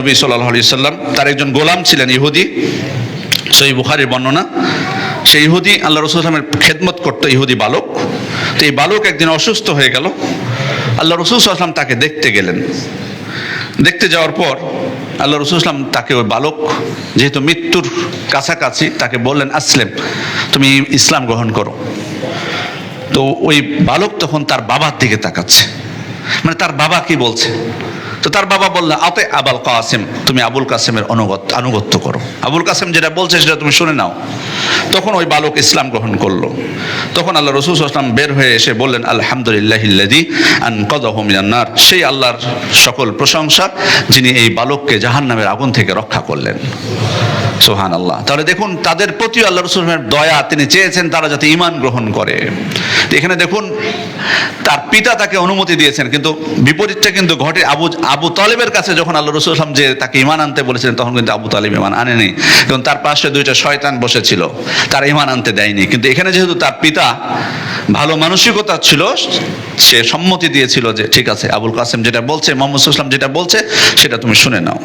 নবী সাল্লাহ সাল্লাম তার একজন গোলাম ছিলেন ইহুদি। সেই বুখারির বর্ণনা সেই ইহুদি, আল্লাহ রসুলামের খেদমত করতো ইহুদি বালক। তো এই বালক একদিন অসুস্থ হয়ে গেল। আল্লাহ রসুল আসলাম তাকে দেখতে গেলেন। দেখতে যাওয়ার পর আল্লাহ রসুল আসলাম তাকে ওই বালক, যেহেতু মৃত্যুর কাছাকাছি, তাকে বললেন, আসলেম, তুমি ইসলাম গ্রহণ করো। তো ওই বালক তখন তার বাবার দিকে তাকাচ্ছে। মানে তার বাবা কি বলছে? তো তার বাবা বললেন আতে আবাল কাসেম, তুমি আবুল কাসেমের অনুগত, আনুগত্য করো। আবুল কাসেম যেটা বলছে সেটা তুমি শুনে নাও। তখন ওই বালক ইসলাম গ্রহণ করল। তখন আল্লাহ রসুল আসলাম বের হয়ে এসে বললেন আলহামদুলিল্লাহ আন কদহমিয়ান্নার সেই আল্লাহর সকল প্রশংসা যিনি এই বালককে জাহান্নামের আগুন থেকে রক্ষা করলেন। সোহান আল্লাহ তাহলে দেখুন, তাদের প্রতি আল্লাহ রসুলের দয়া, তিনি চেয়েছেন তারা যাতে ইমান গ্রহণ করে। এখানে দেখুন, তার পিতা তাকে অনুমতি দিয়েছেন, কিন্তু বিপরীতটা কিন্তু ঘটে আবু আবু তালেবের কাছে যখন আল্লাহ রসুল আসলাম যে তাকে ইমান আনতে বলেছিলেন, তখন কিন্তু আবু তালেব ইমান আনেনি। এবং তার পাশে দুইটা শয়তান বসেছিল। তার ইমান আনতে দেয়নি। কিন্তু এখানে যেহেতু তার পিতা ভালো মানসিকতা ছিল, সে সম্মতি দিয়েছিল যে, ঠিক আছে, আবুল কাসেম যেটা বলছে, মোহাম্মদ ইসলাম যেটা বলছে, সেটা তুমি শুনে নাও।